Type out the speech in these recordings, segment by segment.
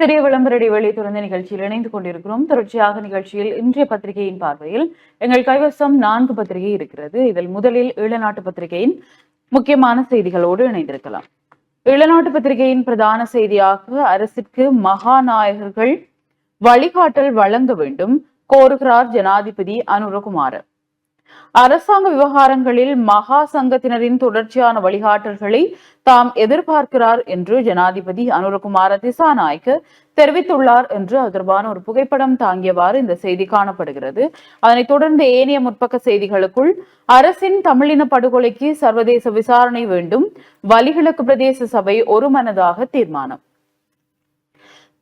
சிறிய விளம்பர இடைவெளி தொடர்ந்த நிகழ்ச்சியில் இணைந்து கொண்டிருக்கிறோம். தொடர்ச்சியாக நிகழ்ச்சியில் இன்றைய பத்திரிகையின் பார்வையில் எங்கள் கைவசம் நான்கு பத்திரிகை இருக்கிறது. இதில் முதலில் ஈழநாட்டு பத்திரிகையின் முக்கியமான செய்திகளோடு இணைந்திருக்கலாம். ஈழநாட்டு பத்திரிகையின் பிரதான செய்தியாக அரசிற்கு மகாநாயகர்கள் வழிகாட்டல் வழங்க வேண்டும் கோருகிறார் ஜனாதிபதி அனுரகுமார அரசாங்க விவகாரங்களில் மகா சங்கத்தினரின் தொடர்ச்சியான வழிகாட்டல்களை தாம் எதிர்பார்க்கிறார் என்று ஜனாதிபதி அனுரகுமார திசாநாயக்க தெரிவித்துள்ளார் என்று அது தொடர்பான ஒரு புகைப்படம் தாங்கியவாறு இந்த செய்தி காணப்படுகிறது. அதனைத் தொடர்ந்து ஏனைய முற்பக்க செய்திகளுக்குள் அரசின் தமிழின படுகொலைக்கு சர்வதேச விசாரணை வேண்டும் வலிகிழக்கு பிரதேச சபை ஒருமனதாக தீர்மானம்.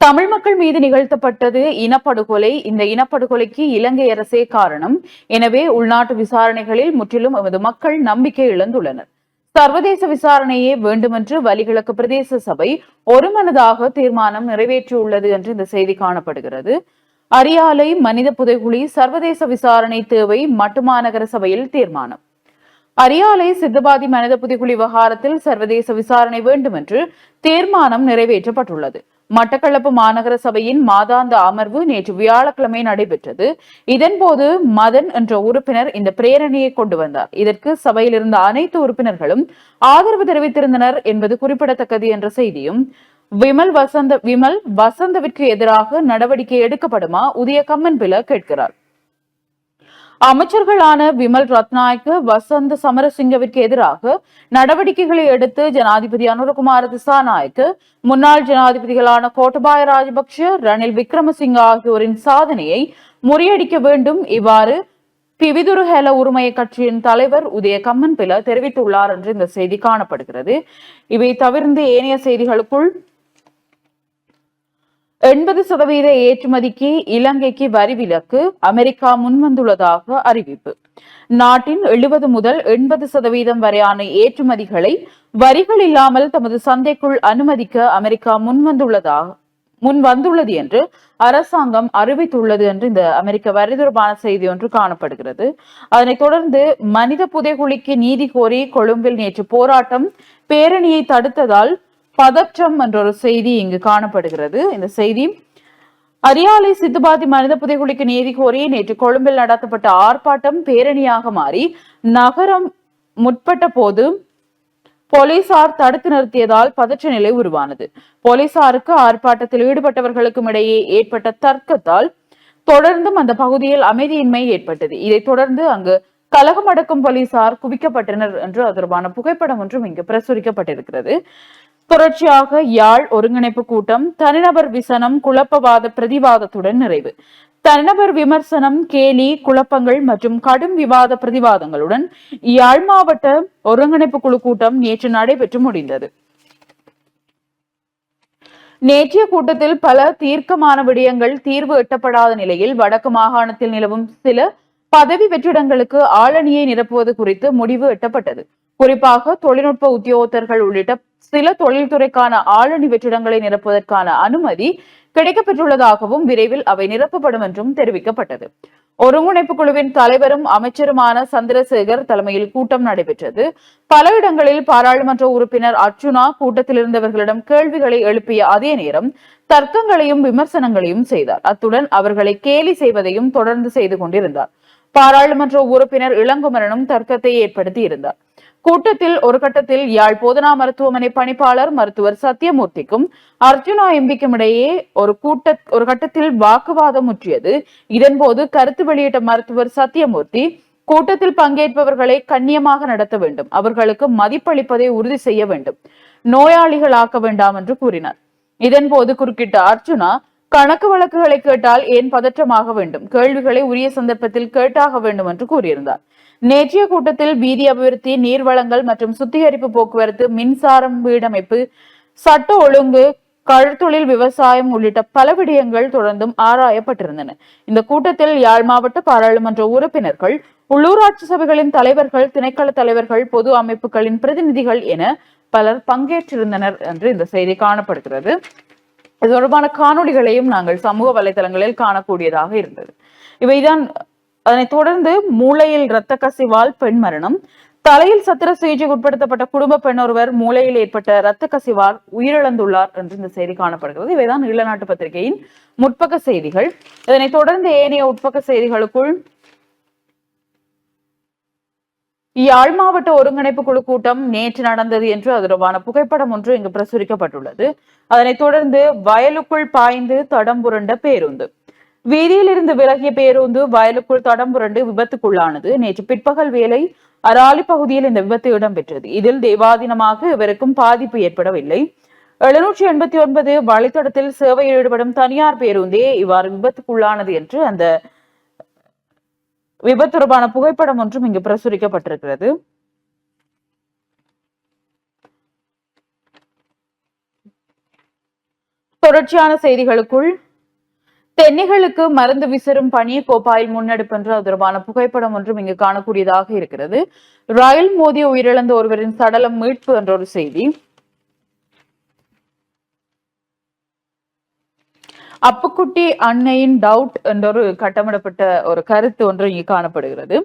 தமிழ் மக்கள் மீது நிகழ்த்தப்பட்டது இனப்படுகொலை. இந்த இனப்படுகொலைக்கு இலங்கை அரசே காரணம். எனவே உள்நாட்டு விசாரணைகளில் முற்றிலும் எமது மக்கள் நம்பிக்கை இழந்துள்ளனர். சர்வதேச விசாரணையே வேண்டுமென்று வலிகிழக்கு பிரதேச சபை ஒருமனதாக தீர்மானம் நிறைவேற்றியுள்ளது என்று இந்த செய்தி காணப்படுகிறது. அரியாலை மனித புதைகுழி சர்வதேச விசாரணை தேவை மட்டுமாநகர சபையில் தீர்மானம். அரியாலை சித்தபாதி மனித புதைகுழி விவகாரத்தில் சர்வதேச விசாரணை வேண்டும் என்று தீர்மானம் நிறைவேற்றப்பட்டுள்ளது. மட்டக்களப்பு மாநகர சபையின் மாதாந்த அமர்வு நேற்று வியாழக்கிழமை நடைபெற்றது. இதன்போது மதன் என்ற உறுப்பினர் இந்த பிரேரணையை கொண்டு வந்தார். இதற்கு சபையில் இருந்த அனைத்து உறுப்பினர்களும் ஆதரவு தெரிவித்திருந்தனர் என்பது குறிப்பிடத்தக்கது என்ற செய்தியும் விமல் வசந்த விமல் வசந்தவிற்கு எதிராக நடவடிக்கை எடுக்கப்படுமா உதய கம்மன் பில கேட்கிறார். அமைச்சர்களான விமல் ரத்நாயக்கு வசந்த் சமரசிங்கவிற்கு எதிராக நடவடிக்கைகளை எடுத்து ஜனாதிபதி அனுரகுமார திசாநாயக்கு முன்னாள் ஜனாதிபதிகளான கோட்டபாய ராஜபக்ஷ ரணில் விக்ரமசிங்க ஆகியோரின் சாதனையை முறியடிக்க வேண்டும். இவ்வாறு பிவிதுரு ஹேல உரிமைய கட்சியின் தலைவர் உதய கம்மன் பில தெரிவித்துள்ளார் என்று இந்த செய்தி காணப்படுகிறது. இவை தவிர்த்து ஏனைய செய்திகளுக்குள் எண்பது சதவீத ஏற்றுமதிக்கு இலங்கைக்கு வரி விலக்கு அமெரிக்கா முன்வந்துள்ளதாக அறிவிப்பு. நாட்டின் எழுபது முதல் எண்பது சதவீதம் வரையான ஏற்றுமதிகளை வரிகள் இல்லாமல் தமது சந்தைக்குள் அனுமதிக்க அமெரிக்கா முன்வந்துள்ளதாக முன் வந்துள்ளது என்று அரசாங்கம் அறிவித்துள்ளது என்று இந்த அமெரிக்க வரி தொடர்பான செய்தி ஒன்று காணப்படுகிறது. அதனைத் தொடர்ந்து மனித புதைகுழிக்கு நீதி கோரி கொழும்பில் நேற்று போராட்டம் பேரணியை தடுத்ததால் பதற்றம் என்ற ஒரு செய்தி இங்கு காணப்படுகிறது. இந்த செய்தி அரியாலை சித்துபாதி மனித புதைகுழிக்கு நீதி கோரி நேற்று கொழும்பில் நடத்தப்பட்ட ஆர்ப்பாட்டம் பேரணியாக மாறி நகரம் முற்பட்ட போது போலீசார் தடுத்து நிறுத்தியதால் பதற்ற நிலை உருவானது. போலீசாருக்கு ஆர்ப்பாட்டத்தில் ஈடுபட்டவர்களுக்கும் இடையே ஏற்பட்ட தர்க்கத்தால் தொடர்ந்தும் அந்த பகுதியில் அமைதியின்மை ஏற்பட்டது. இதைத் தொடர்ந்து அங்கு கலகம் அடக்கும் போலீசார் குவிக்கப்பட்டனர் என்று அது தொடர்பான புகைப்படம் ஒன்றும் இங்கு பிரசுரிக்கப்பட்டிருக்கிறது. தொடர்ச்சியாக யாழ் ஒருங்கிணைப்பு கூட்டம் தனிநபர் விசனம் குழப்பவாத பிரதிவாதத்துடன் நிறைவு. தனிநபர் விமர்சனம் கேலி குழப்பங்கள் மற்றும் கடும் விவாத பிரதிவாதங்களுடன் யாழ் மாவட்ட ஒருங்கிணைப்பு குழு கூட்டம் நேற்று நடைபெற்று முடிந்தது. நேற்றைய கூட்டத்தில் பல தீர்க்கமான விடயங்கள் தீர்வு எட்டப்படாத நிலையில் வடக்கு மாகாணத்தில் நிலவும் சில பதவி வெற்றிடங்களுக்கு ஆளணியை நிரப்புவது குறித்து முடிவு எட்டப்பட்டது. குறிப்பாக தொழில்நுட்ப உத்தியோகத்தர்கள் உள்ளிட்ட சில தொழில்துறைக்கான ஆளணி வெற்றிடங்களை நிரப்புவதற்கான அனுமதி கிடைக்கப்பெற்றுள்ளதாகவும் விரைவில் அவை நிரப்பப்படும் என்றும் தெரிவிக்கப்பட்டது. ஒருங்கிணைப்பு குழுவின் தலைவரும் அமைச்சருமான சந்திரசேகர் தலைமையில் கூட்டம் நடைபெற்றது. பல இடங்களில் பாராளுமன்ற உறுப்பினர் அர்ச்சுனா கூட்டத்தில் இருந்தவர்களிடம் கேள்விகளை எழுப்பிய அதே நேரம் தர்க்கங்களையும் விமர்சனங்களையும் செய்தார். அத்துடன் அவர்களை கேலி செய்வதையும் தொடர்ந்து செய்து கொண்டிருந்தார். பாராளுமன்ற உறுப்பினர் இளங்குமரனும் தர்க்கத்தை ஏற்படுத்தி இருந்தார் கூட்டத்தில் ஒரு கட்டத்தில் யாழ் போதனா மருத்துவமனை பணிப்பாளர் மருத்துவர் சத்யமூர்த்திக்கும் அர்ஜுனா எம்பிக்கும் இடையே ஒரு கூட்ட ஒரு கட்டத்தில் வாக்குவாதம் முற்றியது. இதன்போது கருத்து வெளியிட்ட மருத்துவர் சத்யமூர்த்தி கூட்டத்தில் பங்கேற்பவர்களை கண்ணியமாக நடத்த வேண்டும். அவர்களுக்கு மதிப்பளிப்பதை உறுதி செய்ய வேண்டும். நோயாளிகளாக்க வேண்டாம் என்று கூறினார். இதன்போது குறுக்கிட்ட அர்ஜுனா கணக்கு வழக்குகளை கேட்டால் ஏன் பதற்றமாக வேண்டும்? கேள்விகளை உரிய சந்தர்ப்பத்தில் கேட்டாக வேண்டும் என்று கூறியிருந்தார். நேற்றைய கூட்டத்தில் வீதி அபிவிருத்தி நீர்வளங்கள் மற்றும் சுத்திகரிப்பு போக்குவரத்து மின்சாரம் வீடமைப்பு சட்ட ஒழுங்கு கழுத்தொழில் விவசாயம் உள்ளிட்ட பல விடயங்கள் தொடர்ந்தும் ஆராயப்பட்டிருந்தன. இந்த கூட்டத்தில் யாழ் மாவட்ட பாராளுமன்ற உறுப்பினர்கள் உள்ளூராட்சி சபைகளின் தலைவர்கள் திணைக்கள தலைவர்கள் பொது அமைப்புகளின் பிரதிநிதிகள் என பலர் பங்கேற்றிருந்தனர் என்று இந்த செய்தி காணப்படுகிறது. இது தொடர்பான காணொளிகளையும் நாங்கள் சமூக வலைதளங்களில் காணக்கூடியதாக இருந்தது. இவைதான் அதனைத் தொடர்ந்து மூளையில் இரத்த கசிவால் பெண் மரணம். தலையில் சத்திர சிகிச்சைக்கு உட்படுத்தப்பட்ட குடும்ப பெண் ஒருவர் மூளையில் ஏற்பட்ட இரத்த கசிவால் உயிரிழந்துள்ளார் என்று இந்த செய்தி காணப்படுகிறது. இவைதான் ஈழநாட்டு பத்திரிகையின் முற்பக்க செய்திகள். இதனைத் தொடர்ந்து ஏனைய உட்பக்க செய்திகளுக்குள் யாழ் மாவட்ட ஒருங்கிணைப்பு குழு கூட்டம் நேற்று நடந்தது என்று அது தொடர்பான புகைப்படம் ஒன்று இங்கு பிரசுரிக்கப்பட்டுள்ளது. அதனைத் தொடர்ந்து வயலுக்குள் பாய்ந்து தடம் புரண்ட பேருந்து. வீதியிலிருந்து விலகிய பேருந்து வயலுக்குள் தடம் புரண்டு விபத்துக்குள்ளானது. நேற்று பிற்பகல் வேலை அராலி பகுதியில் இந்த விபத்து இடம்பெற்றது. இதில் தேவாதீனமாக இவருக்கும் பாதிப்பு ஏற்படவில்லை. எழுநூற்றி எண்பத்தி ஒன்பது வழித்தடத்தில் சேவையில் ஈடுபடும் தனியார் பேருந்தே இவ்வாறு விபத்துக்குள்ளானது என்று அந்த விபத்து தொடர்பான புகைப்படம் ஒன்றும் இங்கு பிரசுரிக்கப்பட்டிருக்கிறது. தொடர்ச்சியான செய்திகளுக்குள் தென்னைகளுக்கு மருந்து விசிறும் பணியை கோப்பாயில் முன்னெடுப்பு என்று தொடர்பான புகைப்படம் ஒன்றும் இங்கு காணக்கூடியதாக இருக்கிறது. ரயில் மோதி உயிரிழந்த ஒருவரின் சடலம் மீட்பு என்ற ஒரு செய்தி. அப்புக்குட்டி அன்னையின் டவுட் என்றொரு கட்டமிடப்பட்ட ஒரு கருத்து ஒன்று இங்கு காணப்படுகிறது.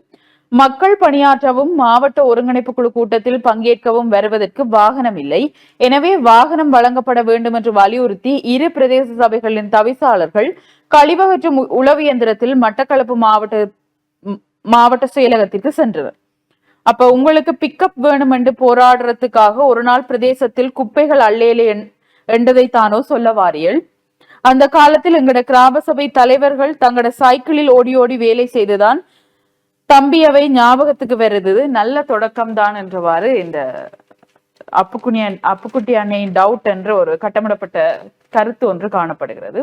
மக்கள் பணியாற்றவும் மாவட்ட ஒருங்கிணைப்பு குழு கூட்டத்தில் பங்கேற்கவும் வருவதற்கு வாகனம் இல்லை. எனவே வாகனம் வழங்கப்பட வேண்டும் என்று வலியுறுத்தி இரு பிரதேச சபைகளின் தவிசாளர்கள் கழிவகற்றும் உளவு இயந்திரத்தில் மட்டக்களப்பு மாவட்ட மாவட்ட செயலகத்திற்கு சென்றவர். அப்ப உங்களுக்கு பிக்கப் வேணும் என்று போராடுறதுக்காக ஒரு நாள் பிரதேசத்தில் குப்பைகள் அல்லேலே என்- என்றதை தானோ சொல்ல வாரியல். அந்த காலத்தில் எங்கட கிராம சபை தலைவர்கள் தங்களோட சைக்கிளில் ஓடி ஓடி வேலை செய்துதான் தம்பி அவை ஞாபகத்துக்கு வருது நல்ல தொடக்கம் தான் என்றவாறு இந்த அப்புக்குனியன் அப்புக்குட்டி அன்னையின் டவுட் என்ற ஒரு கட்டமிடப்பட்ட கருத்து ஒன்று காணப்படுகிறது.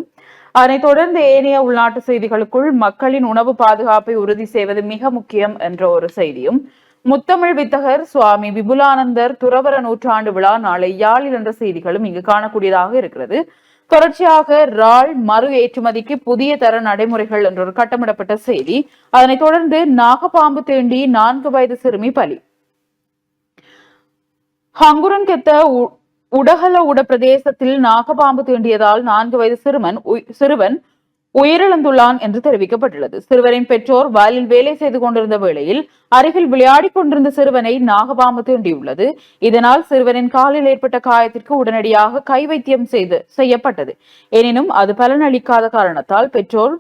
அதனைத் தொடர்ந்து ஏனைய உள்நாட்டு செய்திகளுக்குள் மக்களின் உணவு பாதுகாப்பை உறுதி செய்வது மிக முக்கியம் என்ற ஒரு செய்தியும் முத்தமிழ் வித்தகர் சுவாமி விபுலானந்தர் துறவர நூற்றாண்டு விழா நாளை யாழில் என்ற செய்திகளும் இங்கு காணக்கூடியதாக இருக்கிறது. தொடர்ச்சியாக ரால் மறு ஏற்றுமதிக்கு புதிய தர நடைமுறைகள் என்ற ஒரு கட்டமிடப்பட்ட செய்தி. அதனைத் தொடர்ந்து நாகப்பாம்பு தீண்டி நான்கு வயது சிறுமி பலி. ஹங்குரன்கெத்த உ- உடகல உட பிரதேசத்தில் நாகபாம்பு தீண்டியதால் நான்கு வயது சிறுவன் சிறுவன் உயிரிழந்துள்ளான் என்று தெரிவிக்கப்பட்டுள்ளது. சிறுவரின் பெற்றோர் வயலில் வேலை செய்து கொண்டிருந்த வேளையில் அருகில் விளையாடிக் கொண்டிருந்த சிறுவனை நாகபாம்பு தீண்டியுள்ளது. இதனால் சிறுவனின் காலில் ஏற்பட்ட காயத்திற்கு உடனடியாக கை வைத்தியம் செய்து செய்யப்பட்டது. எனினும் அது பலனளிக்காத காரணத்தால் பெற்றோர்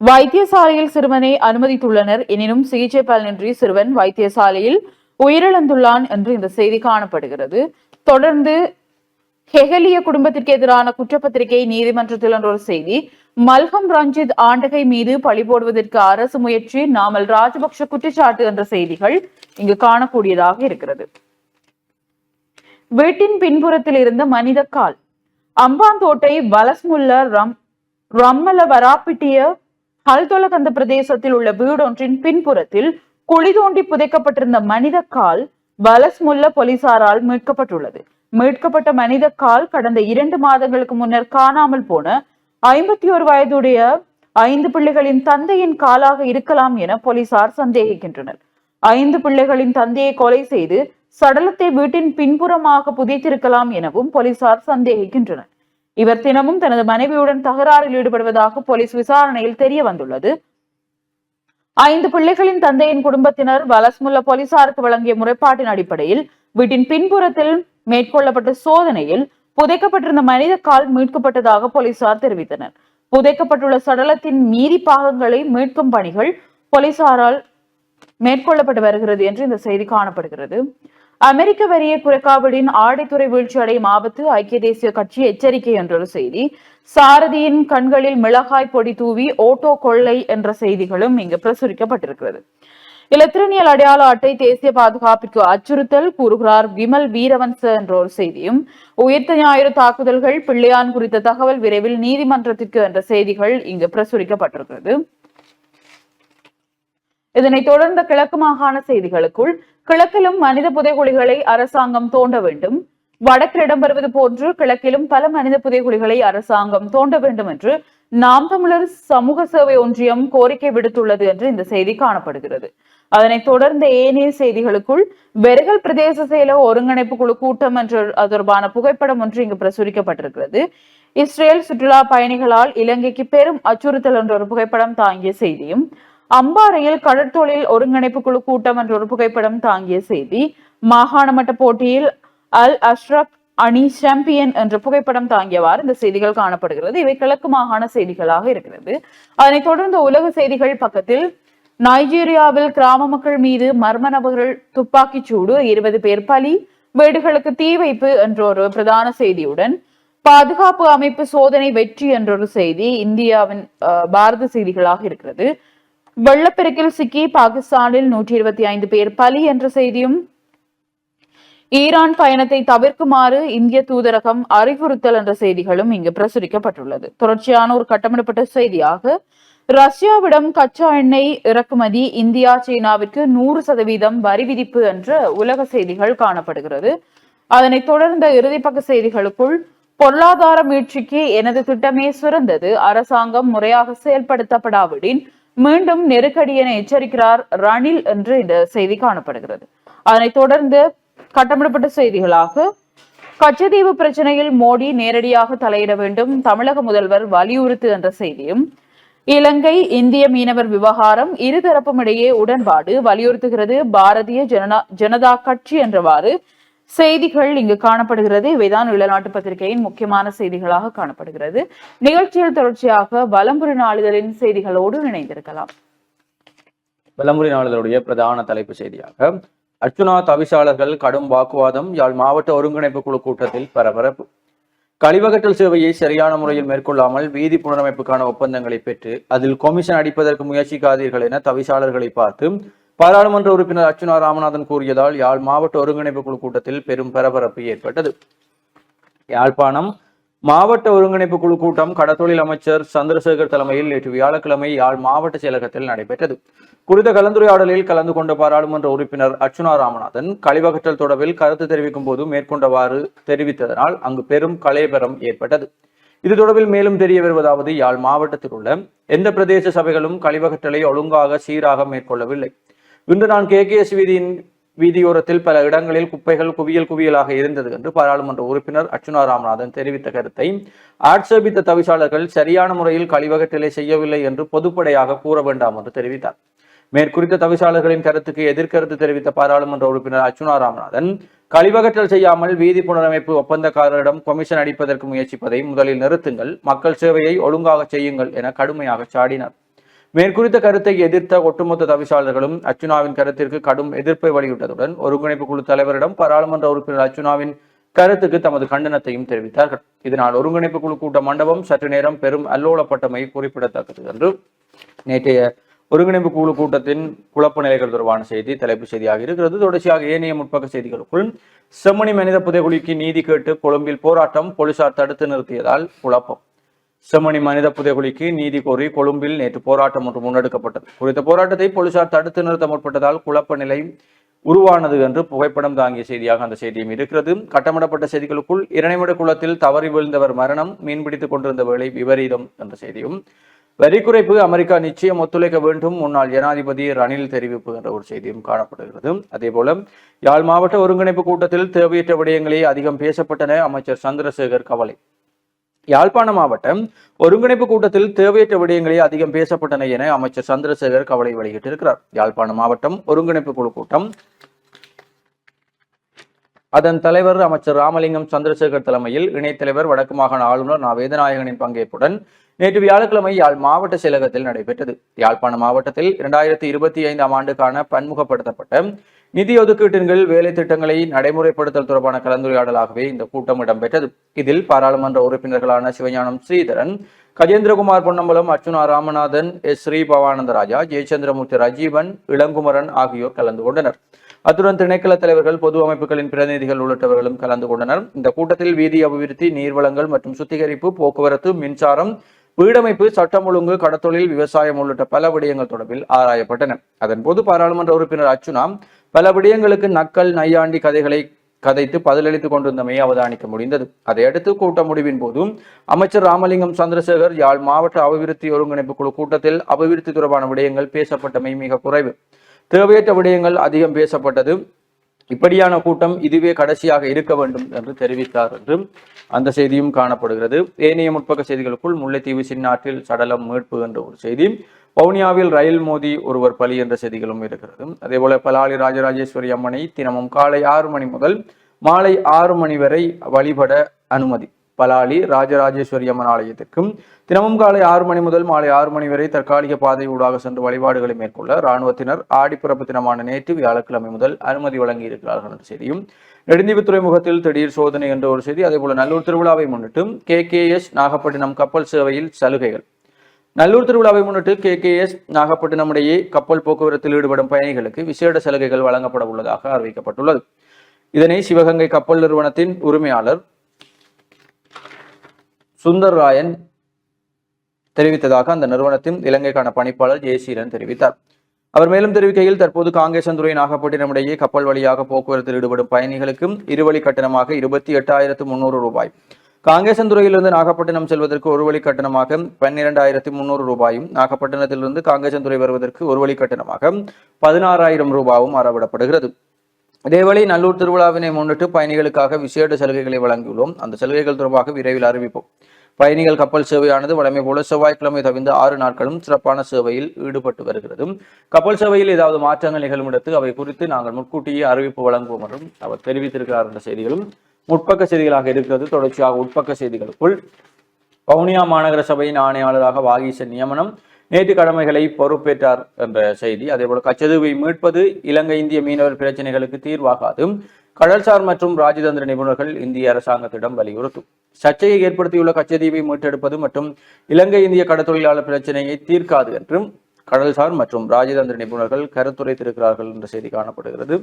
வைத்தியசாலையில் சிறுவனை அனுமதித்துள்ளனர். எனினும் சிகிச்சை பலனின்றி சிறுவன் வைத்தியசாலையில் உயிரிழந்துள்ளான் என்று இந்த செய்தி காணப்படுகிறது. தொடர்ந்து ஹெகலிய குடும்பத்திற்கு எதிரான குற்றப்பத்திரிகை நீதிமன்றத்தில் என்ற ஒரு செய்தி மல்கம் ரஞ்சித் ஆண்டகை மீது பழி போடுவதற்கு அரசு முயற்சி நாமல் ராஜபக்ஷ குற்றச்சாட்டு என்ற செய்திகள் இங்கு காணக்கூடியதாக இருக்கிறது. வீட்டின் பின்புறத்தில் இருந்த மனித கால். அம்பாந்தோட்டை வலஸ்முல்ல ரம் ரம்மல வராப்பிட்டிய ஹல்தொலகந்த பிரதேசத்தில் உள்ள வீடொன்றின் பின்புறத்தில் குழி தோண்டி புதைக்கப்பட்டிருந்த மனித கால் வலஸ்முல்ல போலீசாரால் மீட்கப்பட்டுள்ளது. மீட்கப்பட்ட மனித கால் கடந்த இரண்டு மாதங்களுக்கு முன்னர் காணாமல் போன ஐம்பத்தி ஒரு வயதுடைய ஐந்து பிள்ளைகளின் தந்தையின் காலாக இருக்கலாம் என போலீசார் சந்தேகிக்கின்றனர். ஐந்து பிள்ளைகளின் தந்தையை கொலை செய்து சடலத்தை வீட்டின் பின்புறமாக புதைத்திருக்கலாம் எனவும் போலீசார் சந்தேகிக்கின்றனர். இவர் தினமும் தனது மனைவியுடன் தகராறில் ஈடுபடுவதாக போலீஸ் விசாரணையில் தெரிய வந்துள்ளது ஐந்து பிள்ளைகளின் தந்தையின் குடும்பத்தினர் வலஸ்முல்ல போலீசாருக்கு வழங்கிய முறைப்பாட்டின் அடிப்படையில் வீட்டின் பின்புறத்தில் மேற்கொள்ளப்பட்ட சோதனையில் புதைக்கப்பட்டிருந்த மனித கால் மீட்கப்பட்டதாக போலீசார் தெரிவித்தனர். புதைக்கப்பட்டுள்ள சடலத்தின் மீதி பாகங்களை மீட்கும் பணிகள் போலீசாரால் மேற்கொள்ளப்பட்டு வருகிறது என்று இந்த செய்தி காணப்படுகிறது. அமெரிக்க வரிய குறைக்காவிடின் ஆடைத்துறை வீழ்ச்சி அடையும் ஆபத்து ஐக்கிய தேசிய கட்சி எச்சரிக்கை என்றொரு செய்தி. சாரதியின் கண்களில் மிளகாய் பொடி தூவி ஓட்டோ கொள்ளை என்ற செய்திகளும் இங்கு பிரசுரிக்கப்பட்டிருக்கிறது. இலத்திரனியல் அடையாள அட்டை தேசிய பாதுகாப்பிற்கு அச்சுறுத்தல் கூறுகிறார் விமல் வீரவன்ச என்ற ஒரு செய்தியும். உயிர்த்த ஞாயிறு தாக்குதல்கள் பிள்ளையான் குறித்த தகவல் விரைவில் நீதிமன்றத்திற்கு என்ற செய்திகள் இங்கு பிரசுரிக்கப்பட்டிருக்கிறது. இதனைத் தொடர்ந்த கிழக்கு மாகாண செய்திகளுக்குள் கிழக்கிலும் மனித புதைகுழிகளை அரசாங்கம் தோண்ட வேண்டும். வடக்கில் இடம்பெறுவது போன்று கிழக்கிலும் பல மனித புதைகுழிகளை அரசாங்கம் தோண்ட வேண்டும் என்று நாம் தமிழர் சமூக சேவை ஒன்றியம் கோரிக்கை விடுத்துள்ளது என்று இந்த செய்தி காணப்படுகிறது. அதனைத் தொடர்ந்த ஏனைய செய்திகளுக்குள் வெறுகல் பிரதேச செயல ஒருங்கிணைப்பு குழு கூட்டம் என்ற தொடர்பான புகைப்படம் ஒன்று இங்கு பிரசுரிக்கப்பட்டிருக்கிறது. இஸ்ரேல் சுற்றுலா பயணிகளால் இலங்கைக்கு பெரும் அச்சுறுத்தல் என்ற ஒரு புகைப்படம் தாங்கிய செய்தியும் அம்பாறையில் கடற்தொழில் ஒருங்கிணைப்பு குழு கூட்டம் என்ற ஒரு புகைப்படம் தாங்கிய செய்தி மாகாண மட்ட போட்டியில் அல் அஷ்ரக் அணி சாம்பியன் என்ற புகைப்படம் தாங்கியவாறு இந்த செய்திகள் காணப்படுகிறது. இவை கிழக்கு மாகாண செய்திகளாக இருக்கிறது. அதனைத் தொடர்ந்து உலக செய்திகள் பக்கத்தில் நைஜீரியாவில் கிராம மக்கள் மீது மர்ம நபர்கள் துப்பாக்கிச் சூடு இருபது பேர் பலி வீடுகளுக்கு தீ வைப்பு என்ற ஒரு பிரதான செய்தியுடன் பாதுகாப்பு அமைப்பு சோதனை வெற்றி என்றொரு செய்தி இந்தியாவின் பாரத செய்திகளாக இருக்கிறது. வெள்ளப்பெருக்கில் சிக்கி பாகிஸ்தானில் நூற்றி இருபத்தி ஐந்து பேர் பலி என்ற செய்தியும் ஈரான் பயணத்தை தவிர்க்குமாறு இந்திய தூதரகம் அறிவுறுத்தல் என்ற செய்திகளும் இங்கு பிரசுரிக்கப்பட்டுள்ளது. தொடர்ச்சியான ஒரு கட்டமிடப்பட்ட செய்தியாக ரஷ்யாவிடம் கச்சா எண்ணெய் இறக்குமதி இந்தியா சீனாவிற்கு நூறு சதவீதம் வரி விதிப்பு என்ற உலக செய்திகள் காணப்படுகிறது. அதனை தொடர்ந்த இறுதிப்பக்க செய்திகளுக்குள் பொருளாதார மீட்சிக்கு எனது திட்டமே சிறந்தது. அரசாங்கம் முறையாக செயல்படுத்தப்படாவிடின் மீண்டும் நெருக்கடி என எச்சரிக்கிறார் ரணில் என்று இந்த செய்தி காணப்படுகிறது. அதனைத் தொடர்ந்து கட்டமிடப்பட்ட செய்திகளாக கச்சதீவு பிரச்சனையில் மோடி நேரடியாக தலையிட வேண்டும் தமிழக முதல்வர் வலியுறுத்து என்ற செய்தியும் இலங்கை இந்திய மீனவர் விவகாரம் இருதரப்பும் இடையே உடன்பாடு வலியுறுத்துகிறது பாரதிய ஜனதா ஜனதா கட்சி என்றவாறு செய்திகள் இங்கு காணப்படுகிறது. இவைதான் இளநாட்டு பத்திரிகையின் முக்கியமான செய்திகளாக காணப்படுகிறது. நிகழ்ச்சியில் தொடர்ச்சியாக வலம்புரி நாளிதழின் செய்திகளோடு இணைந்திருக்கலாம். விளம்பரி நாளிதழுடைய பிரதான தலைப்பு செய்தியாக அர்ச்சுனா தவிசாளர்கள் கடும் வாக்குவாதம் யாழ் மாவட்ட ஒருங்கிணைப்பு குழு கூட்டத்தில் பரபரப்பு. கழிவகற்றல் சேவையை சரியான முறையில் மேற்கொள்ளாமல் வீதி புனரமைப்புக்கான ஒப்பந்தங்களை பெற்று அதில் கொமிஷன் அடிப்பதற்கு முயற்சிக்காதீர்கள் என தவிசாளர்களை பார்த்து பாராளுமன்ற உறுப்பினர் அர்ச்சுனா ராமநாதன் கூறியதால் யாழ் மாவட்ட ஒருங்கிணைப்பு குழு கூட்டத்தில் பெரும் பரபரப்பு ஏற்பட்டது. யாழ்ப்பாணம் மாவட்ட ஒருங்கிணைப்பு குழு கூட்டம் கடத்தொழில் அமைச்சர் சந்திரசேகர் தலைமையில் நேற்று வியாழக்கிழமை யாழ் மாவட்ட செயலகத்தில் நடைபெற்றது. குறித்த கலந்துரையாடலில் கலந்து கொண்ட பாராளுமன்ற உறுப்பினர் அர்ச்சுனா ராமநாதன் கழிவகற்றல் தொடர்பில் கருத்து தெரிவிக்கும் போது மேற்கொண்டவாறு தெரிவித்ததனால் அங்கு பெரும் கலையபரம் ஏற்பட்டது. இது தொடர்பில் மேலும் தெரிய வருவதாவது யாழ் மாவட்டத்தில் உள்ள எந்த பிரதேச சபைகளும் கழிவகற்றலை ஒழுங்காக சீராக மேற்கொள்ளவில்லை. இன்று நான் கே கே எஸ் வீதியின் வீதியோரத்தில் பல இடங்களில் குப்பைகள் குவியல் குவியலாக இருந்தது என்று பாராளுமன்ற உறுப்பினர் அர்ச்சுனா ராமநாதன் தெரிவித்த கருத்தை ஆட்சேபித்த தவிசாளர்கள் சரியான முறையில் கழிவகட்டலை செய்யவில்லை என்று பொதுப்படையாக கூற வேண்டாம் என்று தெரிவித்தார். மேற்குறித்த தவிசாளர்களின் கருத்துக்கு எதிர்கருத்து தெரிவித்த பாராளுமன்ற உறுப்பினர் அர்ச்சுனா ராமநாதன் கழிவகற்றல் செய்யாமல் வீதி புனரமைப்பு ஒப்பந்தக்காரரிடம் கொமிஷன் அடிப்பதற்கு முயற்சிப்பதை முதலில் நிறுத்துங்கள் மக்கள் சேவையை ஒழுங்காக செய்யுங்கள் என கடுமையாக சாடினார். மேற்குறித்த கருத்தை எதிர்த்த ஒட்டுமொத்த தவிசாளர்களும் அர்ச்சுனாவின் கருத்திற்கு கடும் எதிர்ப்பை வெளியிட்டதுடன் ஒருங்கிணைப்பு குழு தலைவரிடம் பாராளுமன்ற உறுப்பினர் அர்ச்சுனாவின் கருத்துக்கு தமது கண்டனத்தையும் தெரிவித்தார்கள். இதனால் ஒருங்கிணைப்பு குழு கூட்ட மண்டபம் சற்று நேரம் பெரும் அல்லோலப்பட்டமை குறிப்பிடத்தக்கது என்று நேற்றைய ஒருங்கிணைப்பு குழு கூட்டத்தின் குழப்ப நிலைகள் தொடர்பான செய்தி தலைப்பு செய்தியாக இருக்கிறது. தொடர்ச்சியாக ஏனைய முற்பக்க செய்திகளுக்குள் செம்மணி மனித புதைகுழிக்கு நீதி கேட்டு கொழும்பில் போராட்டம் போலீசார் தடுத்து நிறுத்தியதால் குழப்பம். செம்மணி மனித புதைகுழிக்கு நீதி கோரி கொழும்பில் நேற்று போராட்டம் ஒன்று முன்னெடுக்கப்பட்டது. குறித்த போராட்டத்தை போலீசார் தடுத்து நிறுத்த முற்பட்டதால் குழப்ப நிலை உருவானது என்று புகைப்படம் தாங்கிய செய்தியாக அந்த செய்தியும் இருக்கிறது. கட்டமிடப்பட்ட செய்திகளுக்குள் இரணைமட குளத்தில் தவறி விழுந்தவர் மரணம் மீன்பிடித்துக் கொண்டிருந்த வேளை விபரீதம் என்ற செய்தியும். வரி குறைப்பு அமெரிக்கா நிச்சயம் ஒத்துழைக்க வேண்டும் முன்னாள் ஜனாதிபதி ரணில் தெரிவிப்பு என்ற ஒரு செய்தியும் காணப்படுகிறது. அதே போல யாழ் மாவட்ட ஒருங்கிணைப்பு கூட்டத்தில் தேவையற்ற விடயங்களே அதிகம் பேசப்பட்டன அமைச்சர் சந்திரசேகர் கவலை. யாழ்ப்பாண மாவட்டம் ஒருங்கிணைப்பு கூட்டத்தில் தேவையற்ற விடயங்களே அதிகம் பேசப்பட்டன என அமைச்சர் சந்திரசேகர் கவலை வெளியிட்டிருக்கிறார். யாழ்ப்பாண மாவட்டம் ஒருங்கிணைப்பு குழு கூட்டம். அதன் தலைவர் அமைச்சர் ராமலிங்கம் சந்திரசேகர் தலைமையில் இணைத்தலைவர் வடக்கு மாகாண ஆளுநர் நா. வேதநாயகனின் பங்கேற்புடன் நேற்று வியாழக்கிழமை யாழ் மாவட்ட செயலகத்தில் நடைபெற்றது. யாழ்ப்பாண மாவட்டத்தில் இரண்டாயிரத்தி இருபத்தி ஐந்தாம் ஆண்டுக்கான பன்முகப்படுத்தப்பட்ட நிதி ஒதுக்கீட்டின் வேலை திட்டங்களை நடைமுறைப்படுத்தல் தொடர்பான கலந்துரையாடலாகவே இந்த கூட்டம் இடம்பெற்றது. இதில் பாராளுமன்ற உறுப்பினர்களான சிவஞானம் ஸ்ரீதரன் கஜேந்திரகுமார் பொன்னம்பலம் அர்ச்சுனா ராமநாதன் எஸ். ஸ்ரீ பவானந்தராஜா ஜெயச்சந்திரமூர்த்தி ரஜீவன் இளங்குமரன் ஆகியோர் கலந்து கொண்டனர். அத்துடன் திணைக்கள தலைவர்கள் பொது அமைப்புகளின் பிரதிநிதிகள் உள்ளிட்டவர்களும் கலந்து கொண்டனர். இந்த கூட்டத்தில் வீதி அபிவிருத்தி நீர்வளங்கள் மற்றும் சுத்திகரிப்பு போக்குவரத்து மின்சாரம் வீடமைப்பு சட்டம் ஒழுங்கு கடத்தொழில் விவசாயம் உள்ளிட்ட பல விடயங்கள் தொடர்பில் ஆராயப்பட்டன. அதன்போது பாராளுமன்ற உறுப்பினர் அர்ச்சுனா பல விடயங்களுக்கு நக்கல் நையாண்டி கதைகளை கதைத்து பதிலளித்துக் கொண்டிருந்தமையை அவதானிக்க முடிந்தது. அதையடுத்து கூட்ட முடிவின் போதும் அமைச்சர் ராமலிங்கம் சந்திரசேகர் யாழ் மாவட்ட அபிவிருத்தி ஒருங்கிணைப்பு குழு கூட்டத்தில் அபிவிருத்தி தொடர்பான விடயங்கள் பேசப்பட்டமை மிக குறைவு. தேவையற்ற விடயங்கள் அதிகம் பேசப்பட்டது. இப்படியான கூட்டம் இதுவே கடைசியாக இருக்க வேண்டும் என்று தெரிவித்தார் என்றும் அந்த செய்தியும் காணப்படுகிறது. ஏனைய முற்பக்க செய்திகளுக்குள் முல்லைத்தீவு சின்னாற்றில் சடலம் மீட்பு என்ற ஒரு செய்தி வவுனியாவில் ரயில் மோதி ஒருவர் பலி என்ற செய்திகளும் இருக்கிறது. அதேபோல பலாலி ராஜராஜேஸ்வரி அம்மனை தினமும் காலை ஆறு மணி முதல் மாலை ஆறு மணி வரை வழிபட அனுமதி. பலாலி ராஜராஜேஸ்வரி அம்மன் ஆலயத்திற்கும் தினமும் காலை ஆறு மணி முதல் மாலை ஆறு மணி வரை தற்காலிக பாதை ஊடாக சென்று வழிபாடுகளை மேற்கொள்ள இராணுவத்தினர் ஆடிப்பிறப்பு தினமான நேற்று வியாழக்கிழமை முதல் அனுமதி வழங்கி இருக்கிறார்கள் என்ற செய்தியும் நெடுந்தீவு துறைமுகத்தில் திடீர் சோதனை என்ற ஒரு செய்தி அதேபோல நல்லூர் திருவிழாவை முன்னிட்டு கே கே எஸ் நாகப்பட்டினம் கப்பல் சேவையில் சலுகைகள். நல்லூர் திருவிழாவை முன்னிட்டு கே கே எஸ் நாகப்பட்டினமிடையே கப்பல் போக்குவரத்தில் ஈடுபடும் பயணிகளுக்கு விசேட சலுகைகள் வழங்கப்பட உள்ளதாக அறிவிக்கப்பட்டுள்ளது. இதனை சிவகங்கை கப்பல் நிறுவனத்தின் உரிமையாளர் சுந்தர் ராயன் தெரிவித்ததாக அந்த நிறுவனத்தின் இலங்கைக்கான பணிப்பாளர் ஜெயசீலன் தெரிவித்தார். அவர் மேலும் தெரிவிக்கையில் தற்போது காங்கேசந்துறை நாகப்பட்டினம் இடையே கப்பல் வழியாக போக்குவரத்தில் ஈடுபடும் பயணிகளுக்கும் இருவழி கட்டணமாக இருபத்தி எட்டாயிரத்து முன்னூறு ரூபாய் காங்கேசந்துறையிலிருந்து நாகப்பட்டினம் செல்வதற்கு ஒரு வழி கட்டணமாக பன்னிரெண்டாயிரத்தி முன்னூறு ரூபாயும் நாகப்பட்டினத்திலிருந்து காங்கேசந்துறை வருவதற்கு ஒரு வழி கட்டணமாக பதினாறாயிரம் ரூபாயும் அறவிடப்படுகிறது. இதேவேளை நல்லூர் திருவிழாவினை முன்னிட்டு பயணிகளுக்காக விசேட சலுகைகளை வழங்கியுள்ளோம். அந்த சலுகைகள் தொடர்பாக விரைவில் அறிவிப்போம். பயணிகள் கப்பல் சேவையானது வழமை போல செவ்வாய்க்கிழமை தவிந்த ஆறு நாட்களும் சிறப்பான சேவையில் ஈடுபட்டு வருகிறது. கப்பல் சேவையில் ஏதாவது மாற்றங்கள் நிகழும் இடத்து அவை குறித்து நாங்கள் முன்கூட்டியே அறிவிப்பு வழங்குவோம் என்றும் அவர் தெரிவித்திருக்கிறார் என்ற செய்திகளும் முற்பக்க செய்திகளாக இருக்கிறது. தொடர்ச்சியாக உட்பக்க செய்திகளுக்குள் வவுனியா மாநகர சபையின் ஆணையாளராக வாகீசன் நியமனம். நேற்று கடமைகளை பொறுப்பேற்றார் என்ற செய்தி. அதேபோல கச்சதுவை மீட்பது இலங்கை இந்திய மீனவர் பிரச்சனைகளுக்கு தீர்வாகாது. கடல்சார் மற்றும் ராஜதந்திர நிபுணர்கள் இந்திய அரசாங்கத்திடம் வலியுறுத்தும். சர்ச்சையை ஏற்படுத்தியுள்ள கச்சதீவை மீட்டெடுப்பது மற்றும் இலங்கை இந்திய கடற்தொழிலாளர் பிரச்சனையை தீர்க்காது என்றும் கடல்சார் மற்றும் ராஜதந்திர நிபுணர்கள் கருத்துரைத்திருக்கிறார்கள் என்ற செய்தி காணப்படுகிறது.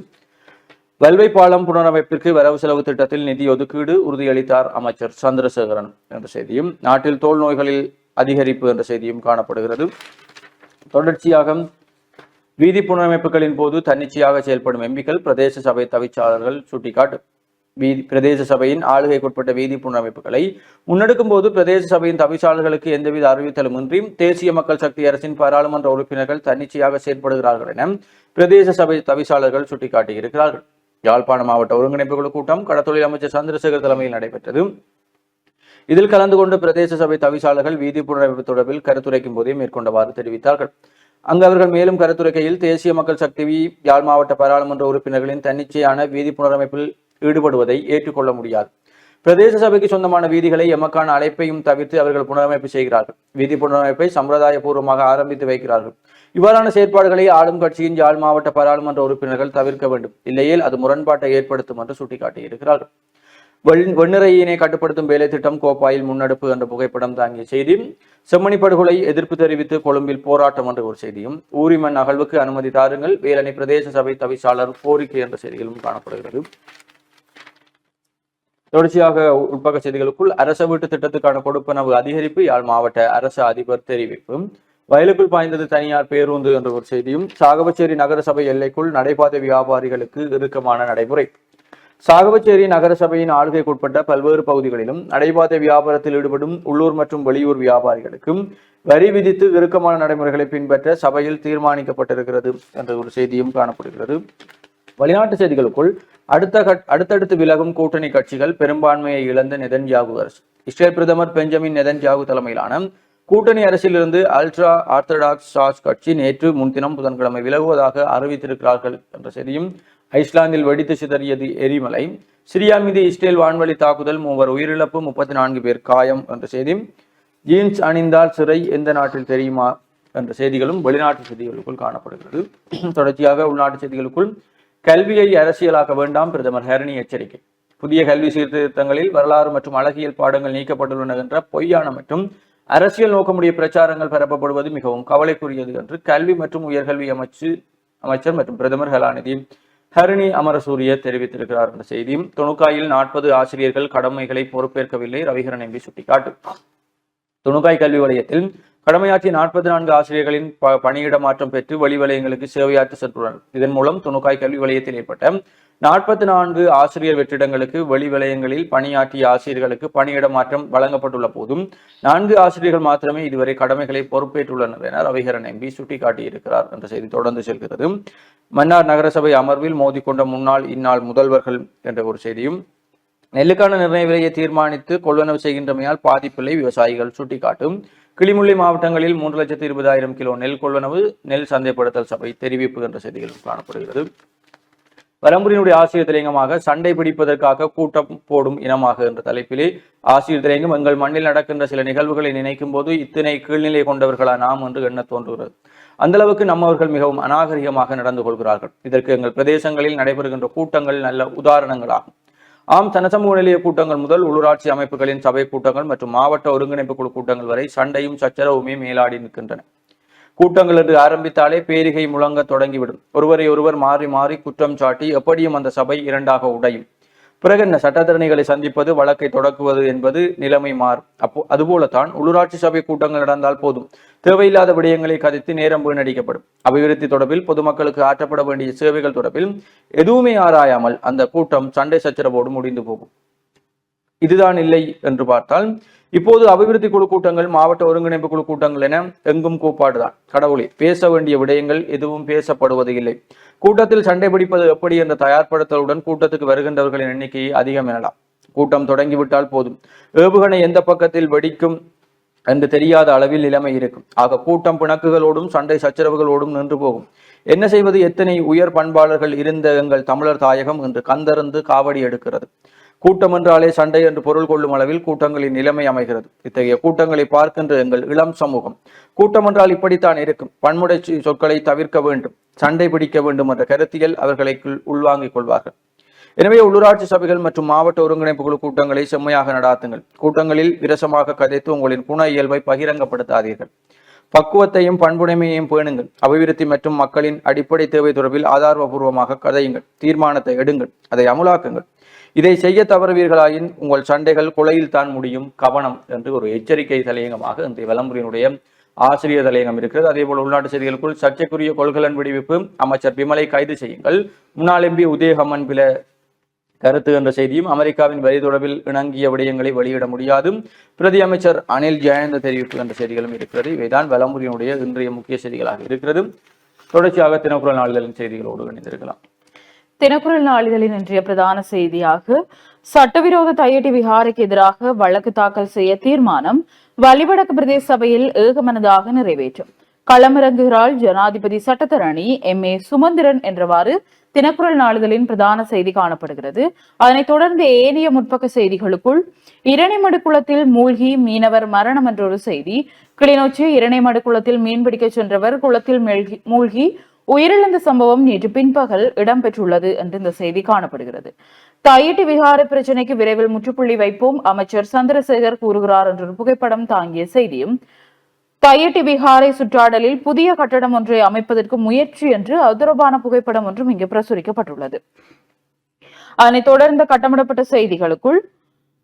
வல்வை பாலம் புனரமைப்பிற்கு வரவு செலவு திட்டத்தில் நிதி ஒதுக்கீடு உறுதியளித்தார் அமைச்சர் சந்திரசேகரன் என்ற செய்தியும் நாட்டில் தோல் நோய்களில் அதிகரிப்பு என்ற செய்தியும் காணப்படுகிறது. தொடர்ச்சியாக வீதி புனரமைப்புகளின் போது தன்னிச்சையாக செயல்படும் எம்பிக்கள் பிரதேச சபை தவிச்சாளர்கள் சுட்டிக்காட்டு. வீதி பிரதேச சபையின் ஆளுகைக்குட்பட்ட வீதி புனரமைப்புகளை முன்னெடுக்கும் போது பிரதேச சபையின் தவிசாளர்களுக்கு எந்தவித அறிவித்தலும் இன்றி தேசிய மக்கள் சக்தி அரசின் பாராளுமன்ற உறுப்பினர்கள் தன்னிச்சையாக செயற்படுகிறார்கள் என பிரதேச சபை தவிசாளர்கள் சுட்டிக்காட்டியிருக்கிறார்கள். யாழ்ப்பாண மாவட்ட ஒருங்கிணைப்பு குழு கூட்டம் கடத்தொழில் அமைச்சர் சந்திரசேகர் தலைமையில் நடைபெற்றது. இதில் கலந்து கொண்டு பிரதேச சபை தவிசாளர்கள் வீதி புனரமைப்பு தொடர்பில் கருத்துரைக்கும் போதே மேற்கொண்டவாறு தெரிவித்தார்கள். அங்கு அவர்கள் மேலும் கருத்துரைக்கையில் தேசிய மக்கள் சக்தி யாழ் மாவட்ட பாராளுமன்ற உறுப்பினர்களின் தன்னிச்சையான வீதி புனரமைப்பில் ஈடுபடுவதை ஏற்றுக்கொள்ள முடியாது. பிரதேச சபைக்கு சொந்தமான வீதிகளை எமக்கான அழைப்பையும் தவிர்த்து அவர்கள் புனரமைப்பு செய்கிறார்கள். வீதி புனரமைப்பை சம்பிரதாய பூர்வமாக ஆரம்பித்து வைக்கிறார்கள். இவ்வாறான செயற்பாடுகளை ஆளும் கட்சியின் யாழ் மாவட்ட பாராளுமன்ற உறுப்பினர்கள் தவிர்க்க வேண்டும். இல்லையில் அது முரண்பாட்டை ஏற்படுத்தும் என்று சுட்டிக்காட்டியிருக்கிறார்கள். வெண்ணிறையினை கட்டுப்படுத்தும் வேலை திட்டம் கோப்பாயில் முன்னெடுப்பு என்ற புகைப்படம் தாங்கிய செய்தி செம்மணி படுகொலை எதிர்ப்பு தெரிவித்து கொழும்பில் போராட்டம் என்ற ஒரு செய்தியும் ஊரிமண் அகழ்வுக்கு அனுமதி தாருங்கள் வேலனை பிரதேச சபை தவிசாளர் கோரிக்கை என்ற செய்திகளும் காணப்படுகிறது. தொடர்ச்சியாக உட்பக்க செய்திகளுக்குள் அரச வீட்டு திட்டத்துக்கான கொடுப்பனவு அதிகரிப்பு யாழ் மாவட்ட அரசு அதிபர் தெரிவிப்பு. வயலுக்குள் பாய்ந்தது தனியார் பேருந்து என்ற ஒரு செய்தியும் சாகவச்சேரி நகரசபை எல்லைக்குள் நடைபாதை வியாபாரிகளுக்கு இறுக்கமான நடைமுறை. சாகவச்சேரி நகரசபையின் ஆளுகைக்குட்பட்ட பல்வேறு பகுதிகளிலும் நடைபாதை வியாபாரத்தில் ஈடுபடும் உள்ளூர் மற்றும் வெளியூர் வியாபாரிகளுக்கும் வரி விதித்து இறுக்கமான நடைமுறைகளை பின்பற்ற சபையில் தீர்மானிக்கப்பட்டிருக்கிறது என்ற ஒரு செய்தியும் காணப்படுகிறது. வெளிநாட்டு செய்திகளுக்குள் அடுத்த கட்- அடுத்தடுத்து விலகும் கூட்டணி கட்சிகள் பெரும்பான்மையை இழந்த நெதன்யாகு அரசு. இஸ்ரேல் பிரதமர் பெஞ்சமின் நெதன்யாகு தலைமையிலான கூட்டணி அரசிலிருந்து அல்ட்ரா ஆர்த்தடாக்ஸ் சாஸ் கட்சி நேற்று முன்தினம் புதன்கிழமை விலகுவதாக அறிவித்திருக்கிறார்கள் என்ற செய்தியும் ஐஸ்லாந்தில் வெடித்து சிதறியது எரிமலை. சிரியா மீது இஸ்ரேல் வான்வழி தாக்குதல் மூவர் உயிரிழப்பு முப்பத்தி நான்கு பேர் காயம் என்ற செய்தியும் ஜீன்ஸ் அணிந்தால் சிறை எந்த நாட்டில் தெரியுமா என்ற செய்திகளும் வெளிநாட்டு செய்திகளுக்குள் காணப்படுகிறது. தொடர்ச்சியாக உள்நாட்டு செய்திகளுக்குள் கல்வியை அரசியலாக்க வேண்டாம் பிரதமர் ஹரணி எச்சரிக்கை. புதிய கல்வி சீர்திருத்தங்களில் வரலாறு மற்றும் அழகியல் பாடங்கள் நீக்கப்பட்டுள்ளன என்ற பொய்யான மற்றும் அரசியல் நோக்கமுடைய பிரச்சாரங்கள் பரப்பப்படுவது மிகவும் கவலைக்குரியது என்று கல்வி மற்றும் உயர்கல்வி அமைச்சு அமைச்சர் மற்றும் பிரதமர் கலாநிதி ஹரிணி அமரசூரிய தெரிவித்திருக்கிறார் என்ற செய்தியும் துணுக்காயில் நாற்பது ஆசிரியர்கள் கடமைகளை பொறுப்பேற்கவில்லை ரவிகரன் எம்பி சுட்டிக்காட்டு. துணுக்காய் கல்வி வலயத்தில் கடமையாற்றிய நாற்பத்தி நான்கு ஆசிரியர்களின் ப- பணியிட மாற்றம் பெற்று வெளி வலயங்களுக்கு சேவையாற்றி சென்றுள்ளனர். இதன் மூலம் துணுக்காய் கல்வி வலயத்தில் ஏற்பட்ட நாற்பத்தி நான்கு ஆசிரியர் வெற்றிடங்களுக்கு வெளி வலயங்களில் பணியாற்றிய ஆசிரியர்களுக்கு பணியிட மாற்றம் வழங்கப்பட்டுள்ள போதும் நான்கு ஆசிரியர்கள் மாத்திரமே இதுவரை கடமைகளை பொறுப்பேற்றுள்ளனர் என ரவிகரன் எம்பி சுட்டிக்காட்டியிருக்கிறார் என்ற செய்தி தொடர்ந்து செல்கிறது. மன்னார் நகரசபை அமர்வில் மோதிக்கொண்ட முன்னாள் இந்நாள் முதல்வர்கள் என்ற ஒரு செய்தியும் நெல்லுக்கான நிர்ணய விலையை தீர்மானித்து கொள்வனவு செய்கின்றமையால் பாதிப்பில்லை விவசாயிகள் சுட்டிக்காட்டும். கிளிமுள்ளி மாவட்டங்களில் மூன்று லட்சத்து இருபதாயிரம் கிலோ நெல் கொள்வனவு நெல் சந்தைப்படுத்தல் சபை தெரிவிப்பு என்ற செய்திகளும் காணப்படுகிறது. வலம்புரியினுடைய ஆசிரியர் திரையங்கமாக சண்டை பிடிப்பதற்காக கூட்டம் போடும் இனமாக என்ற தலைப்பிலே ஆசிரியர் திரையங்கம் எங்கள் மண்ணில் நடக்கின்ற சில நிகழ்வுகளை நினைக்கும் போது இத்தனை கீழ்நிலை கொண்டவர்களா நாம்? என்று எண்ண தோன்றுகிறது. அந்த அளவுக்கு நம்மவர்கள் மிகவும் அநாகரிகமாக நடந்து கொள்கிறார்கள். இதற்கு எங்கள் பிரதேசங்களில் நடைபெறுகின்ற கூட்டங்கள் நல்ல உதாரணங்களாகும். ஆம் சனசமூக நிலைய கூட்டங்கள் முதல் உள்ளூராட்சி அமைப்புகளின் சபை கூட்டங்கள் மற்றும் மாவட்ட ஒருங்கிணைப்பு குழு கூட்டங்கள் வரை சண்டையும் சச்சரவுமே மேலாடி நிற்கின்றன. கூட்டங்கள் என்று ஆரம்பித்தாலே பேரிகை முழங்க தொடங்கிவிடும். ஒருவரை ஒருவர் மாறி மாறி குற்றம் சாட்டி எப்படியும் அந்த சபை இரண்டாக உடையும். பிறகு என்ன? சட்டத்தரணிகளை சந்திப்பது வழக்கை தொடக்குவது என்பது நிலைமை மாறும். அப்போ அதுபோலத்தான் உள்ளூராட்சி சபை கூட்டங்கள் நடந்தால் போதும். தேவையில்லாத விடயங்களை கதைத்து நேரம் வீணடிக்கப்படும். அபிவிருத்தி தொடர்பில் பொதுமக்களுக்கு ஆற்றப்பட வேண்டிய சேவைகள் தொடர்பில் எதுவுமே ஆராயாமல் அந்த கூட்டம் சண்டை சச்சரவோடு முடிந்து போகும். இதுதான் இல்லை என்று பார்த்தால் இப்போது அபிவிருத்தி குழு கூட்டங்கள் மாவட்ட ஒருங்கிணைப்பு குழு கூட்டங்கள் என எங்கும் கூப்பாடுதான். கடவுளே பேச வேண்டிய விடயங்கள் எதுவும் பேசப்படுவது இல்லை. கூட்டத்தில் சண்டை பிடிப்பது எப்படி என்ற தயார்படுத்தலுடன் கூட்டத்துக்கு வருகின்றவர்களின் எண்ணிக்கையை அதிகம் எனலாம். கூட்டம் தொடங்கிவிட்டால் போதும். ஏவுகணை எந்த பக்கத்தில் வெடிக்கும் என்று தெரியாத அளவில் நிலைமை இருக்கும். ஆக கூட்டம் பிணக்குகளோடும் சண்டை சச்சரவுகளோடும் நின்று போகும். என்ன செய்வது? எத்தனை உயர் பண்பாளர்கள் இருந்த எங்கள் தமிழர் தாயகம் என்று கந்தருந்து காவடி எடுக்கிறது. கூட்டம் என்றாலே சண்டை என்று பொருள் கொள்ளும் அளவில் கூட்டங்களின் நிலைமை அமைகிறது. இத்தகைய கூட்டங்களை பார்க்கின்ற எங்கள் இளம் சமூகம் கூட்டம் என்றால் இப்படித்தான் இருக்கும். பன்முடை சொற்களை தவிர்க்க வேண்டும் சண்டை பிடிக்க வேண்டும் என்ற கருத்தியல் அவர்களை உள்வாங்கிக் கொள்வார்கள். எனவே உள்ளூராட்சி சபைகள் மற்றும் மாவட்ட ஒருங்கிணைப்பு குழு கூட்டங்களை செம்மையாக நடாத்துங்கள். கூட்டங்களில் விரசமாக கதைத்து உங்களின் குண இயல்பை பகிரங்கப்படுத்தாதீர்கள். பக்குவத்தையும் பண்புடைமையையும் பேணுங்கள். அபிவிருத்தி மற்றும் மக்களின் அடிப்படை தேவை தொடர்பில் ஆதாரபூர்வமாக கதையுங்கள். தீர்மானத்தை எடுங்கள். அதை அமுலாக்குங்கள். இதை செய்ய தவறுவீர்களாயின் உங்கள் சண்டைகள் கொலையில் தான் முடியும் கவனம் என்று ஒரு எச்சரிக்கை தலையங்கமாக இன்றைய விளம்பரினுடைய ஆசிரியர் தலையங்கம் இருக்கிறது. அதே போல் உள்நாட்டு செய்திகளுக்குள் சர்ச்சைக்குரிய கொள்கலன் விடுவிப்பு அமைச்சர் பிமலை கைது செய்யுங்கள். முன்னாள் எம்பி உதயகமன் பில கருத்து என்ற செய்தியும் அமெரிக்காவின் வரி தொடர்பில் இணங்கிய விடயங்களை வெளியிட முடியாது பிரதி அமைச்சர் அனில் ஜெயந்த தெரிவிப்பு என்ற செய்திகளும் இருக்கிறது. இவைதான் வலமுறையினுடைய இன்றைய முக்கிய செய்திகளாக இருக்கிறது. தொடர்ச்சியாக தினக்குரல் நாளிதழின் செய்திகளோடு இணைந்திருக்கலாம். தினக்குரல் நாளிதழின் இன்றைய பிரதான செய்தியாக சட்டவிரோத தையட்டி விகாரைக்கு எதிராக வழக்கு தாக்கல் செய்ய தீர்மானம் வலிவடக்கு பிரதேச சபையில் ஏகமனதாக நிறைவேற்றும். களமிறங்குகிறாள் ஜனாதிபதி சட்டத்தரணி எம் ஏ சுமந்திரன் என்றவாறு தினக்குரல் நாளிதழின் பிரதான செய்தி காணப்படுகிறது. அதனைத் தொடர்ந்து ஏனைய முற்பக்க செய்திகளுக்குள் இரணைமடு குளத்தில் மூழ்கி மீனவர் மரணம் என்றொரு செய்தி. கிளிநொச்சி இரணைமடு குளத்தில் மீன்பிடிக்க சென்றவர் குளத்தில் மூழ்கி உயிரிழந்த சம்பவம் நேற்று பின்பகல் இடம்பெற்றுள்ளது என்று இந்த செய்தி காணப்படுகிறது. தாயிட்டு விகார பிரச்சினைக்கு விரைவில் முற்றுப்புள்ளி வைப்போம் அமைச்சர் சந்திரசேகர் கூறுகிறார் என்ற புகைப்படம் தாங்கிய செய்தியும் தையிட்டி விஹாரை சுற்றாடலில் புதிய கட்டடம் ஒன்றை அமைப்பதற்கு முயற்சி என்று அதுரபான புகைப்படம் ஒன்றும் இங்கு பிரசுரிக்கப்பட்டுள்ளது. அதனைத் தொடர்ந்து கட்டமிடப்பட்ட செய்திகளுக்குள்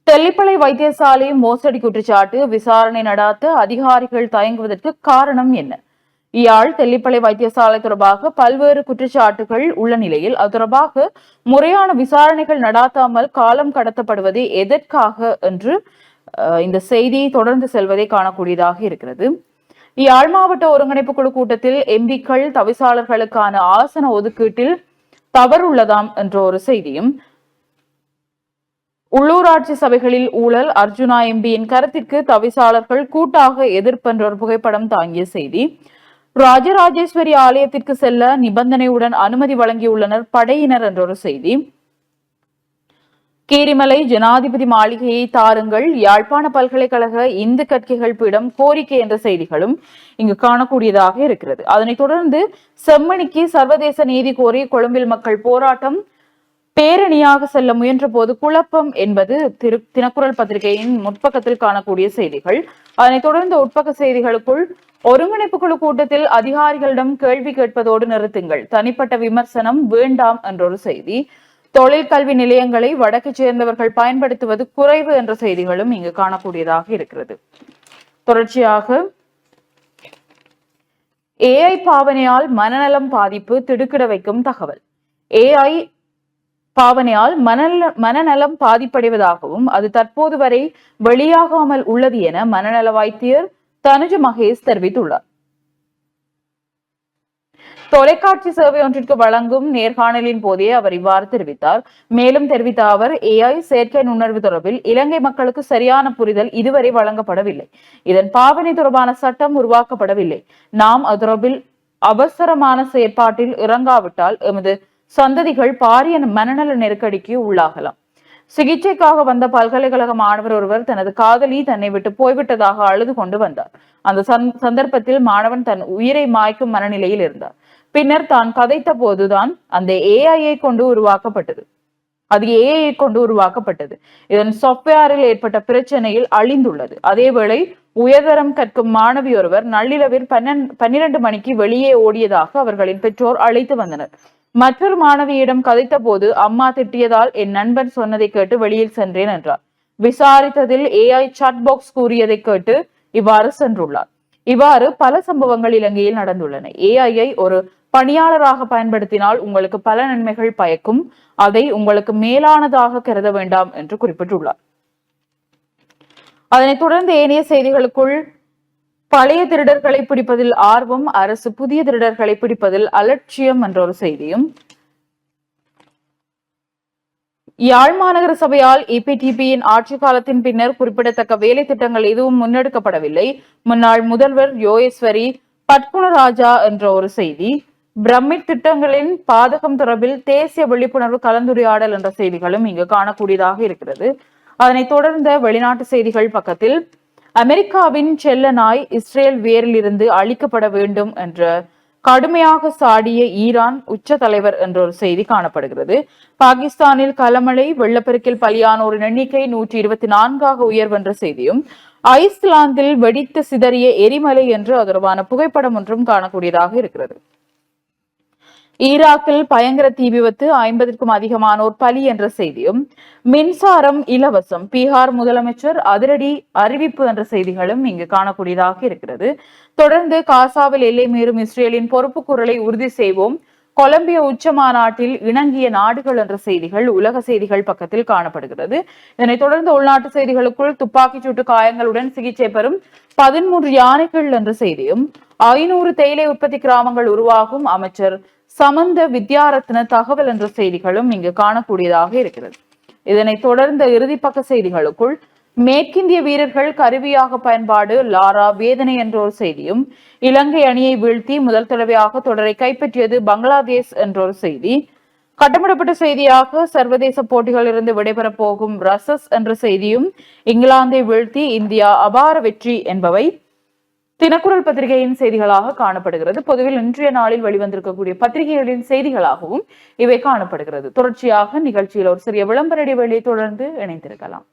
தெல்லிப்பளை வைத்தியசாலை மோசடி குற்றச்சாட்டு விசாரணை நடாத்த அதிகாரிகள் தயங்குவதற்கு காரணம் என்ன? இயாழ் தெல்லிப்பளை வைத்தியசாலை தொடர்பாக பல்வேறு குற்றச்சாட்டுகள் உள்ள நிலையில் அது தொடர்பாக முறையான விசாரணைகள் நடாத்தாமல் காலம் கடத்தப்படுவது எதற்காக என்று இந்த செய்தி தொடர்ந்து செல்வதை காணக்கூடியதாக இருக்கிறது. யாழ் மாவட்ட ஒருங்கிணைப்பு குழு கூட்டத்தில் எம்பிக்கள் தவிசாளர்களுக்கான ஆசன ஒதுக்கீட்டில் தவறுள்ளதாம் என்ற ஒரு செய்தியும். உள்ளூராட்சி சபைகளில் ஊழல் அர்ஜுனா எம்பியின் கருத்திற்கு தவிசாளர்கள் கூட்டாக எதிர்ப்பு என்ற ஒரு புகைப்படம் தாங்கிய செய்தி. ராஜராஜேஸ்வரி ஆலயத்திற்கு செல்ல நிபந்தனையுடன் அனுமதி வழங்கியுள்ளனர் படையினர் என்ற ஒரு செய்தி. கீரிமலை ஜனாதிபதி மாளிகையை தாருங்கள். யாழ்ப்பாண பல்கலைக்கழக இந்து கற்கைகள் பீடம் கோரிக்கை என்ற செய்திகளும் இங்கு காணக்கூடியதாக இருக்கிறது. அதனைத் தொடர்ந்து செம்மணிக்கு சர்வதேச நீதி கோரி கொழும்பில் மக்கள் போராட்டம் பேரணியாக செல்ல முயன்ற போது குழப்பம் என்பது திரு தினக்குரல் பத்திரிகையின் முற்பக்கத்தில் காணக்கூடிய செய்திகள். அதனைத் தொடர்ந்து உட்பக்க செய்திகளுக்குள் ஒருங்கிணைப்பு குழு கூட்டத்தில் அதிகாரிகளிடம் கேள்வி கேட்பதோடு நிறுத்துங்கள். தனிப்பட்ட விமர்சனம் வேண்டாம் என்ற ஒரு செய்தி. தொழில் கல்வி நிலையங்களை வடக்கு சேர்ந்தவர்கள் பயன்படுத்துவது குறைவு என்ற செய்திகளும் இங்கு காணக்கூடியதாக இருக்கிறது. தொடர்ச்சியாக ஏஐ பாவனையால் மனநலம் பாதிப்பு திடுக்கிட வைக்கும் தகவல். ஏஐ பாவனையால் மனநல மனநலம் பாதிப்படைவதாகவும் அது தற்போது வரை வெளியாகாமல் உள்ளது என மனநல வைத்தியர் தனுஜ மகேஷ் தெரிவித்துள்ளார். தொலைக்காட்சி சேவை ஒன்றிற்கு வழங்கும் நேர்காணலின் போதே அவர் இவ்வாறு தெரிவித்தார். மேலும் தெரிவித்த அவர் ஏஐ செயற்கை நுண்ணறிவு தொடர்பில் இலங்கை மக்களுக்கு சரியான புரிதல் இதுவரை வழங்கப்படவில்லை. இதன் பாவனை தொடர்பான சட்டம் உருவாக்கப்படவில்லை. நாம் அது தொடர்பில் அவசரமான செயற்பாட்டில் இறங்காவிட்டால் எமது சந்ததிகள் பாரிய மனநல நெருக்கடிக்கு உள்ளாகலாம். சிகிச்சைக்காக வந்த பல்கலைக்கழக மாணவர் ஒருவர் தனது காதலி தன்னை விட்டு போய்விட்டதாக அழுது கொண்டு வந்தார். அந்த சந்- சந்தர்ப்பத்தில் மாணவன் தன் உயிரை மாய்க்கும் மனநிலையில் இருந்தார். பின்னர் தான் கதைத்த போதுதான் அந்த ஏஐயை கொண்டு உருவாக்கப்பட்டது. அது ஏஐ கொண்டு உருவாக்கப்பட்டது. இதன் சாஃப்ட்வேரில் ஏற்பட்ட பிரச்சனையில் அழிந்துள்ளது. அதேவேளை உயர்தரம் கற்கும் மாணவி ஒருவர் நள்ளிரவில் பன்னெண் பன்னிரண்டு மணிக்கு வெளியே ஓடியதாக அவர்களின் பெற்றோர் அழைத்து வந்தனர். மற்றொரு மாணவியிடம் கதைத்த போது அம்மா திட்டியதால் என் நண்பன் சொன்னதை கேட்டு வெளியில் சென்றேன் என்றார். விசாரித்ததில் ஏஐ சாட் பாக்ஸ் கூறியதை கேட்டு இவ்வாறு சென்றுள்ளார். இவ்வாறு பல சம்பவங்கள் இலங்கையில் நடந்துள்ளன. ஏஐயை ஒரு பணியாளராக பயன்படுத்தினால் உங்களுக்கு பல நன்மைகள் பயக்கும். அதை உங்களுக்கு மேலானதாக கருத வேண்டாம் என்று குறிப்பிட்டுள்ளார். அதனைத் தொடர்ந்து ஏனைய செய்திகளுக்குள் பழைய திருடர்களை பிடிப்பதில் ஆர்வம் அரசு புதிய திருடர்களை பிடிப்பதில் அலட்சியம் என்ற ஒரு செய்தியும். யாழ் மாநகர சபையால் இபிடிபியின் ஆட்சி காலத்தின் பின்னர் குறிப்பிடத்தக்க வேலை திட்டங்கள் எதுவும் முன்னெடுக்கப்படவில்லை. முன்னாள் முதல்வர் யோகேஸ்வரி பட்குணராஜா என்ற ஒரு செய்தி பிரமிட் திட்டங்களின் பாதகம் தொடர்பில் தேசிய விழிப்புணர்வு கலந்துரையாடல் என்ற செய்திகளும் இங்கு காணக்கூடியதாக இருக்கிறது. அதனைத் தொடர்ந்த வெளிநாட்டு செய்திகள் பக்கத்தில் அமெரிக்காவின் செல்ல நாய் இஸ்ரேல் வேரிலிருந்து அழிக்கப்பட வேண்டும் என்ற கடுமையாக சாடிய ஈரான் உச்ச தலைவர் என்ற ஒரு செய்தி காணப்படுகிறது. பாகிஸ்தானில் கலமழை வெள்ளப்பெருக்கில் பலியானோரின் எண்ணிக்கை நூற்றி இருபத்தி நான்காக உயர்வென்ற செய்தியும் ஐஸ்லாந்தில் வெடித்து சிதறிய எரிமலை என்று தொடர்பான புகைப்படம் ஒன்றும் காணக்கூடியதாக இருக்கிறது. ஈராக்கில் பயங்கர தீ விபத்து ஐம்பதுக்கும் அதிகமானோர் பலி என்ற செய்தியும் மின்சாரம் இலவசம் பீகார் முதலமைச்சர் அதிரடி அறிவிப்பு என்ற செய்திகளும் இங்கு காணக்கூடியதாக இருக்கிறது. தொடர்ந்து காசாவில் எல்லை மீறும் இஸ்ரேலின் பொறுப்பு குரலை உறுதி செய்வோம். கொலம்பிய உச்ச மாநாட்டில் இணங்கிய நாடுகள் என்ற செய்திகள் உலக செய்திகள் பக்கத்தில் காணப்படுகிறது. இதனைத் தொடர்ந்து உள்நாட்டு செய்திகளுக்குள் துப்பாக்கிச் சூட்டு காயங்களுடன் சிகிச்சை பெறும் பதிமூன்று யானைகள் என்ற செய்தியும் ஐநூறு தேயிலை உற்பத்தி கிராமங்கள் உருவாகும். அமைச்சர் சமந்த வித்யாரத்ன தகவல் என்ற செய்திகளும் இங்கு காணக்கூடியதாக இருக்கிறது. இதனைத் தொடர்ந்த இறுதிப்பக்க செய்திகளுக்குள் மேற்கிந்திய வீரர்கள் கருவியாக பயன்பாடு லாரா வேதனை என்ற ஒரு செய்தியும் இலங்கை அணியை வீழ்த்தி முதல் தடவையாக தொடரை கைப்பற்றியது பங்களாதேஷ் என்ற ஒரு செய்தி. கட்டமிடப்பட்ட செய்தியாக சர்வதேச போட்டிகளிலிருந்து விடைபெறப் போகும் ரசஸ் என்ற செய்தியும் இங்கிலாந்தை வீழ்த்தி இந்தியா அபார வெற்றி என்பவை. தினக்குரல் பத்திரிகையின் செய்திகளாக காணப்படுகிறது. பொதுவில் இன்றைய நாளில் வெளிவந்திருக்கக்கூடிய பத்திரிகைகளின் செய்திகளாகவும் இவை காணப்படுகிறது. தொடர்ச்சியாக நிகழ்ச்சியில் ஒரு சிறிய விளம்பர இடைவெளியை தொடர்ந்து இணைந்திருக்கலாம்.